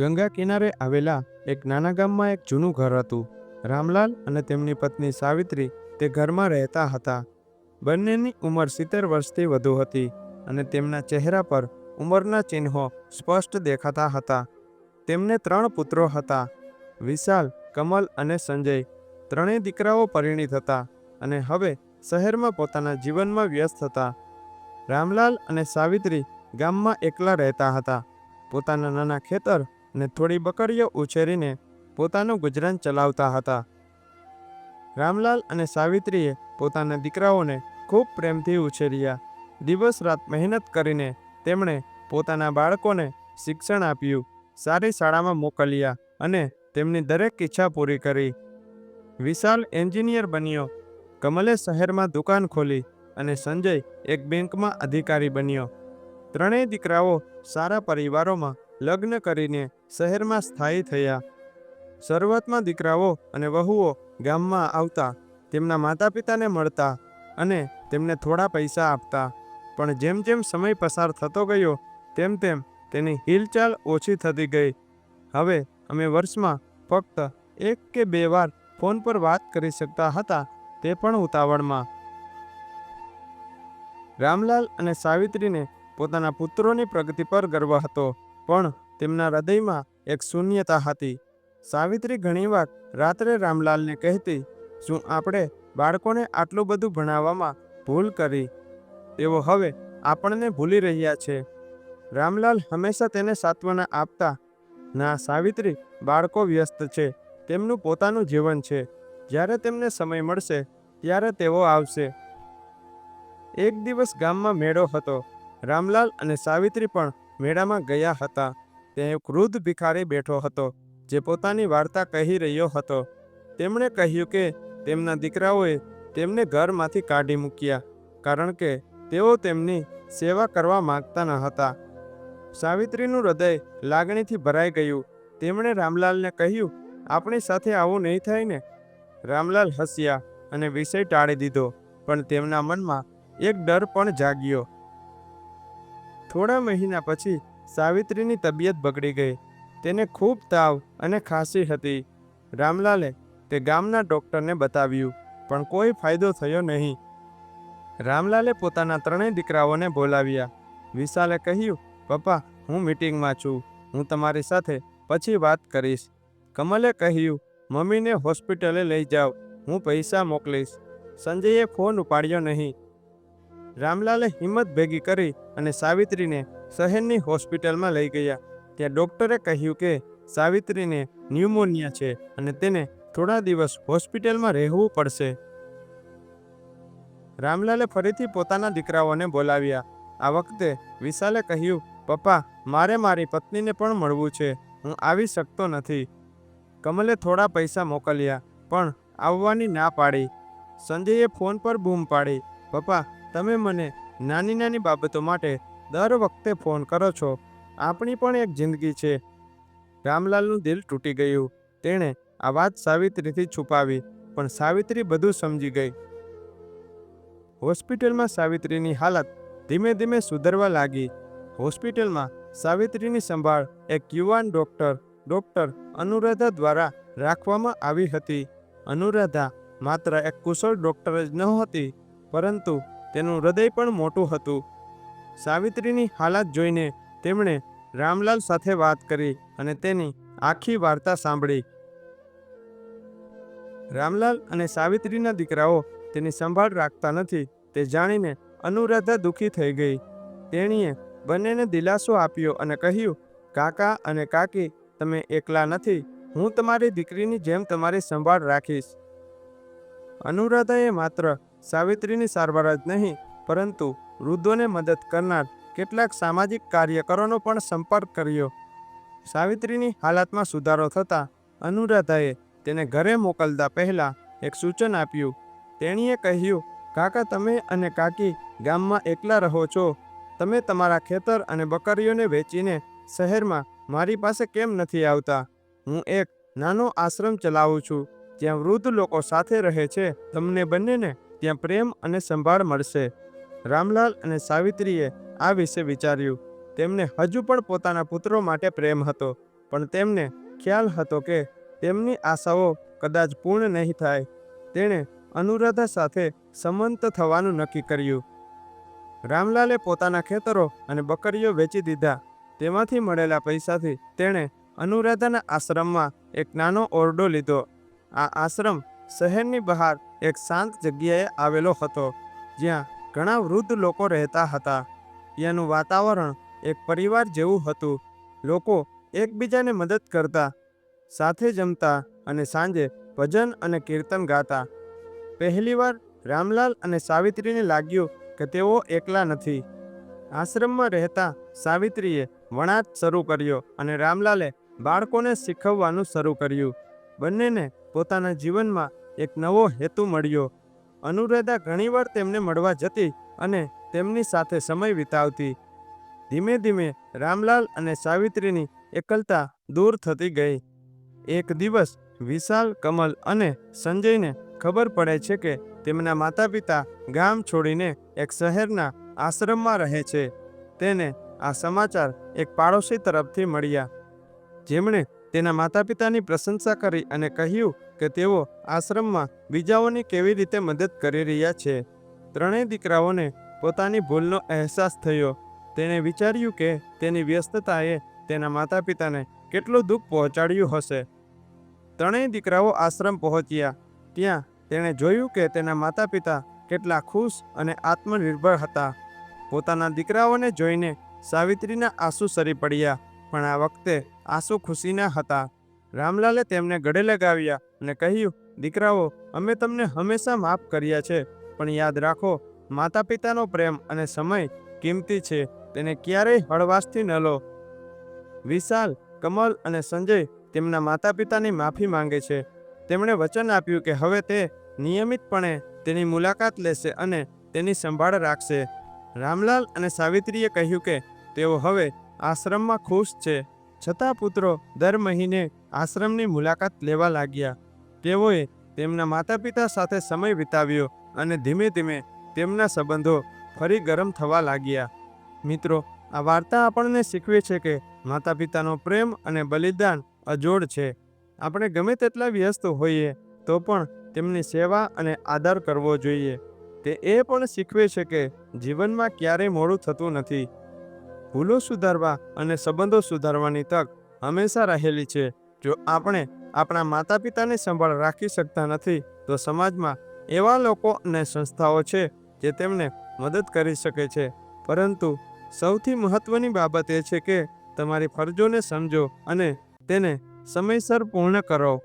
ગંગા કિનારે આવેલા એક નાના ગામમાં એક જૂનું ઘર હતું. રામલાલ અને તેમની પત્ની સાવિત્રી તે ઘરમાં રહેતા હતા. બંનેની ઉંમર સિત્તેર વર્ષથી વધુ હતી અને તેમના ચહેરા પર ઉંમરના ચિહ્નો સ્પષ્ટ દેખાતા હતા. તેમને ત્રણ પુત્રો હતા. વિશાલ, કમલ અને સંજય ત્રણેય દીકરાઓ પરિણીત હતા અને હવે શહેરમાં પોતાના જીવનમાં વ્યસ્ત હતા. રામલાલ અને સાવિત્રી ગામમાં એકલા રહેતા હતા. પોતાના નાના ખેતર અને થોડી બકરીઓ ઉછેરીને પોતાનું ગુજરાન ચલાવતા હતા. રામલાલ અને સાવિત્રીએ પોતાના દીકરાઓને ખૂબ પ્રેમથી ઉછેર્યા. દિવસ રાત મહેનત કરીને તેમણે પોતાના બાળકોને શિક્ષણ આપ્યું, સારી શાળામાં મોકલ્યા અને તેમની દરેક ઈચ્છા પૂરી કરી. વિશાલ એન્જિનિયર બન્યો, કમલે શહેરમાં દુકાન ખોલી અને સંજય એક બેંકમાં અધિકારી બન્યો. ત્રણેય દીકરાઓ સારા પરિવારોમાં લગ્ન કરીને શહેરમાં સ્થાયી થયા. શરૂઆતમાં દીકરાઓ અને વહુઓ ગામમાં આવતા તેમના માતા પિતાને મળતા અને તેમને થોડા પૈસા આપતા. પણ જેમ જેમ સમય પસાર થતો ગયો, તેમ તેમ તેની હિલચાલ ઓછી થતી ગઈ. હવે અમે વર્ષમાં ફક્ત એક કે બે વાર ફોન પર વાત કરી શકતા હતા તે પણ ઉતાવળમાં. રામલાલ અને સાવિત્રીને પોતાના પુત્રોની પ્રગતિ પર ગર્વ હતો, પણ તેમના હૃદયમાં એક શૂન્યતા હતી. સાવિત્રી ઘણીવાર રાત્રે રામલાલને કહેતી, શું આપણે બાળકોને આટલું બધું ભણાવવામાં ભૂલ કરી? તેઓ હવે આપણને ભૂલી રહ્યા છે. રામલાલ હંમેશા તેને સાત્વના આપતા, ના, સાવિત્રી, બાળકો વ્યસ્ત છે. તેમનું પોતાનું જીવન છે. જ્યારે તેમને સમય મળશે, ત્યારે તેઓ આવશે. એક દિવસ ગામમાં મેળો હતો. રામલાલ અને સાવિત્રી પણ મેળામાં ગયા હતા. ત્યાં એક વૃદ્ધ ભિખારી બેઠો હતો, જે પોતાની વાર્તા કહી રહ્યો હતો. તેમણે કહ્યું કે તેમના દીકરાઓએ તેમને ઘરમાંથી કાઢી મૂક્યા, કારણ કે તેઓ તેમની સેવા કરવા માગતા ન હતા. સાવિત્રીનું હૃદય લાગણીથી ભરાઈ ગયું. તેમણે રામલાલને કહ્યું, આપણી સાથે આવું નહીં થાય ને. રામલાલ હસ્યા અને વિષય ટાળી દીધો, પણ તેમના મનમાં એક ડર પણ જાગ્યો. થોડા મહિના પછી સાવિત્રીની તબિયત બગડી ગઈ. તેને ખૂબ તાવ અને ખાંસી હતી. રામલાલે તે ગામના ડૉક્ટરને બતાવ્યું, પણ કોઈ ફાયદો થયો નહીં. રામલાલે પોતાના ત્રણેય દીકરાઓને બોલાવ્યા. વિશાલે કહ્યું, પપ્પા, હું મીટિંગમાં છું. હું તમારી સાથે પછી વાત કરીશ. કમલે કહ્યું, મમ્મીને હોસ્પિટલે લઈ જાઓ. હું પૈસા મોકલીશ. સંજયે ફોન ઉપાડ્યો નહીં. રામલાલે હિંમત ભેગી કરી અને સાવિત્રીને શહેરની હોસ્પિટલમાં લઈ ગયા. ત્યાં ડૉક્ટરે કહ્યું કે સાવિત્રીને ન્યુમોનિયા છે અને તેને થોડા દિવસ હોસ્પિટલમાં રહેવું પડશે. રામલાલે ફરીથી પોતાના દીકરાઓને બોલાવ્યા. આ વખતે વિશાલે કહ્યું, પપ્પા, મારે મારી પત્નીને પણ મળવું છે. હું આવી શકતો નથી. કમલે થોડા પૈસા મોકલ્યા, પણ આવવાની ના પાડી. સંજયે ફોન પર બૂમ પાડી, પપ્પા, તમે મને નાની નાની બાબતો માટે દર વખતે ફોન કરો છો. આપણી પણ એક જિંદગી છે. રામલાલનું દિલ તૂટી ગયું. તેણે આ વાત સાવિત્રીથી છુપાવી, પણ સાવિત્રી બધું સમજી ગઈ. હોસ્પિટલમાં સાવિત્રીની હાલત ધીમે ધીમે સુધરવા લાગી. હોસ્પિટલમાં સાવિત્રીની સંભાળ એક યુવાન ડૉક્ટર ડૉક્ટર અનુરાધા દ્વારા રાખવામાં આવી હતી. અનુરાધા માત્ર એક કુશળ ડૉક્ટર જ નહોતી પરંતુ તેનું હૃદય પણ મોટું હતું. સાવિત્રીની હાલત જોઈને તેમણે રામલાલ સાથે વાત કરી અને તેની આખી વાર્તા સાંભળી. રામલાલ અને સાવિત્રીના દીકરાઓ તેની સંભાળ રાખતા નથી, તે જાણીને અનુરાધા દુઃખી થઈ ગઈ. તેણીએ બંનેને દિલાસો આપ્યો અને કહ્યું, કાકા અને કાકી, તમે એકલા નથી, હું તમારી દીકરીની જેમ તમારી સંભાળ રાખીશ. અનુરાધાએ માત્ર સાવિત્રીની સારવાર જ નહીં, પરંતુ વૃદ્ધોને મદદ કરનાર કેટલાક સામાજિક કાર્યકરોનો પણ સંપર્ક કર્યો. સાવિત્રીની હાલતમાં સુધારો થતાં અનુરાધાએ તેને ઘરે મોકલતા પહેલાં એક સૂચન આપ્યું. તેણીએ કહ્યું, કાકા, તમે અને કાકી ગામમાં એકલા રહો છો. તમે તમારા ખેતર અને બકરીઓને વેચીને શહેરમાં મારી પાસે કેમ નથી આવતા? હું એક નાનો આશ્રમ ચલાવું છું. જ્યાં વૃદ્ધ લોકો સાથે રહે છે. તમને બંનેને ત્યાં પ્રેમ અને સંભાળ મળશે. રામલાલ અને સાવિત્રીએ આ વિશે વિચાર્યું. તેમને હજુ પણ પોતાના પુત્રો માટે પ્રેમ હતો, પણ તેમને ખ્યાલ હતો કે તેમની આશાઓ કદાચ પૂર્ણ નહીં થાય. તેણે અનુરાધા સાથે સંમત થવાનું નક્કી કર્યું. રામલાલે પોતાના ખેતરો અને બકરીઓ વેચી દીધા. તેમાંથી મળેલા પૈસાથી તેણે અનુરાધાના આશ્રમમાં એક નાનો ઓરડો લીધો. આ આશ્રમ શહેરની બહાર એક શાંત જગ્યાએ આવેલો હતો, જ્યાં ઘણા વૃદ્ધ લોકો રહેતા હતા. ત્યાંનું વાતાવરણ એક પરિવાર જેવું હતું. લોકો એકબીજાને મદદ કરતા, સાથે જમતા અને સાંજે ભજન અને કીર્તન ગાતા. પહેલીવાર રામલાલ અને સાવિત્રીને લાગ્યું કે તેઓ એકલા નથી. આશ્રમમાં રહેતા સાવિત્રીએ વણાટ શરૂ કર્યો અને રામલાલે બાળકોને શીખવવાનું શરૂ કર્યું. બંનેને પોતાના જીવનમાં એક નવો હેતુ મળ્યો. અનુરાધા ઘણીવાર તેમને મળવા જતી અને તેમની સાથે સમય વિતાવતી. ધીમે ધીમે રામલાલ અને સાવિત્રીની એકલતા દૂર થતી ગઈ. એક દિવસ વિશાલ, કમલ અને સંજયને ખબર પડે છે કે તેમના માતા પિતા ગામ છોડીને એક શહેરના આશ્રમમાં રહે છે. તેને આ સમાચાર એક પાડોશી તરફથી મળ્યા. જેમણે તેના માતા પિતાની પ્રશંસા કરી અને કહ્યું કે તેઓ આશ્રમમાં બીજાઓની કેવી રીતે મદદ કરી રહ્યા છે. ત્રણેય દીકરાઓને પોતાની ભૂલનો અહેસાસ થયો. તેણે વિચાર્યું કે તેની વ્યસ્તતાએ તેના માતા પિતાને કેટલું દુઃખ પહોંચાડ્યું હશે. ત્રણેય દીકરાઓ આશ્રમ પહોંચ્યા. ત્યાં તેણે જોયું કે તેના માતા પિતા કેટલા ખુશ અને આત્મનિર્ભર હતા. પોતાના દીકરાઓને જોઈને સાવિત્રીના આંસુ સરી પડ્યા, પણ આ વખતે આંસુ ખુશીના હતા. રામલાલે તેમને ગળે લગાવ્યા. અને કહ્યું, દીકરાઓ, અમે તમને હંમેશા માફ કર્યા છે, પણ યાદ રાખો માતા પિતાનો પ્રેમ અને સમય કિંમતી છે, તેને ક્યારેય હળવાશથી ન લો. વિશાલ, કમલ અને સંજય તેમના માતા પિતાની માફી માંગે છે. તેમણે વચન આપ્યું કે હવે તે નિયમિતપણે તેની મુલાકાત લેશે અને તેની સંભાળ રાખશે. રામલાલ અને સાવિત્રીએ કહ્યું કે તેઓ હવે આશ્રમમાં ખુશ છે. છતાં પુત્રો દર મહિને આશ્રમની મુલાકાત લેવા લાગ્યા. તેઓએ તેમના માતા પિતા સાથે સમય વિતાવ્યો અને ધીમે ધીમે તેમના સંબંધો ફરી ગરમ થવા લાગ્યા. મિત્રો, આ વાર્તા આપણને શીખવે છે કે માતા પિતાનો પ્રેમ અને બલિદાન અજોડ છે. આપણે ગમે તેટલા વ્યસ્ત હોઈએ તો પણ તેમની સેવા અને આદર કરવો જોઈએ. તે એ પણ શીખવે છે કે જીવનમાં ક્યારેય મોડું થતું નથી. ભૂલો સુધારવા અને સંબંધો સુધારવાની તક હંમેશા રહેલી છે. જો આપણે આપણા માતા પિતાની સંભાળ રાખી શકતા નથી, તો સમાજમાં એવા લોકો અને સંસ્થાઓ છે જે તેમને મદદ કરી શકે છે. પરંતુ સૌથી મહત્વની બાબત એ છે કે તમારી ફરજોને સમજો અને તેને સમયસર પૂર્ણ કરો.